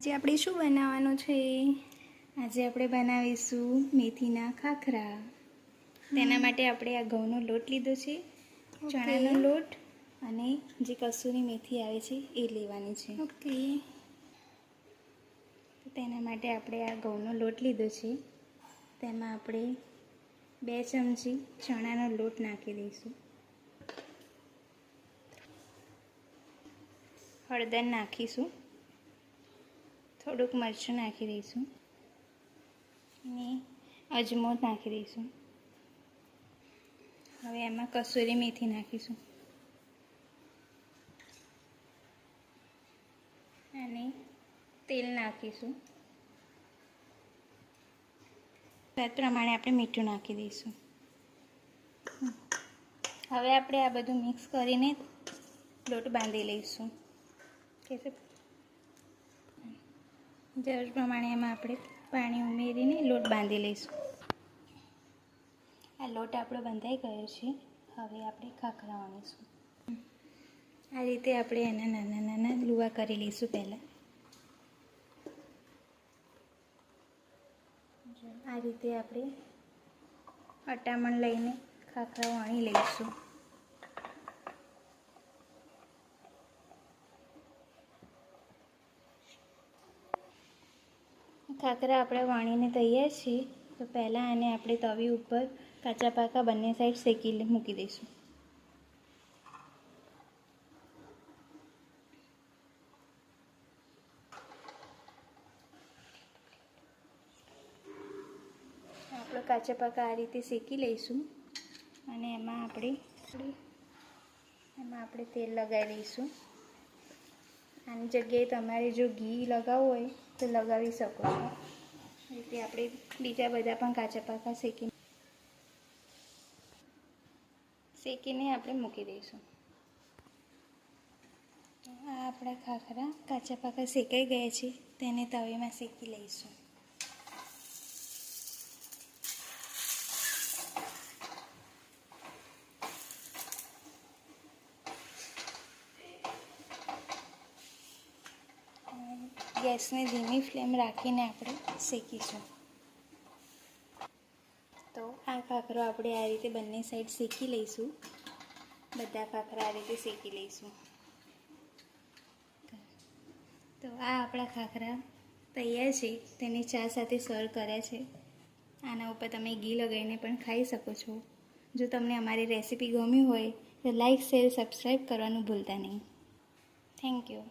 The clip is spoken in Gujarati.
આજે આપણે શું બનાવવાનું છે આજે આપણે બનાવીશું મેથીના ખાખરા. તેના માટે આપણે આ ઘઉંનો લોટ લીધો છે ચણાનો લોટ અને જે કસૂરી મેથી આવે છે એ લેવાની છે. ઓકે. તેના માટે આપણે આ ઘઉંનો લોટ લીધો છે. તેમાં આપણે બે ચમચી ચણાનો લોટ નાખી દઈશું. હળદર નાખીશું. થોડુંક મરચું નાખી દઈશું. અને અજમો નાખી દઈશું. હવે એમાં કસૂરી મેથી નાખીશું. અને તેલ નાખીશું. સ્વાદ પ્રમાણે આપણે મીઠું નાખી દઈશું. હવે આપણે આ બધું મિક્સ કરીને લોટ બાંધી લઈશું. કે જરૂર પ્રમાણે એમાં આપણે પાણી ઉમેરીને લોટ બાંધી લઈશું. આ લોટ આપણો બંધાઈ ગયો છે. હવે આપણે ખાખરા વણીશું આ રીતે આપણે એના નાના નાના લુવા કરી લઈશું પહેલાં. આ રીતે આપણે અટામણ લઈને ખાખરા વણી લઈશું. ખાખરા આપણે વાણીને તૈયાર છે તો પહેલાં આને આપણે તવી ઉપર કાચા પાકા બંને સાઈડ શેકી મૂકી દઈશું. આપણે કાચા પાકા આ રીતે શેકી લઈશું, અને એમાં આપણે એમાં આપણે તેલ લગાવી દઈશું. આની જગ્યાએ તમારે જો ઘી લગાવવું હોય તો લગાવી શકો છો. એ આપણે બીજા બધા પણ કાચા પાકા શેકી શેકીને આપણે મૂકી દઈશું. આ આપણા ખાખરા કાચા પાકા શેકાઈ ગયા છે. તેને તવેમાં શેકી લઈશું. ગેસને ધીમી ફ્લેમ રાખીને આપણે શેકીશું. તો આ ખાખરો આપણે આ રીતે બંને સાઈડ શેકી લઈશું. બધા ખાખરા આ રીતે શેકી લઈશું. તો આ આપણા ખાખરા તૈયાર છે. તેને ચા સાથે સર્વ કર્યા છે. આના ઉપર તમે ઘી લગાવીને પણ ખાઈ શકો છો. જો તમને અમારી રેસીપી ગમી હોય તો લાઈક, શેર, સબસ્ક્રાઈબ કરવાનું ભૂલતા નહીં. Thank you.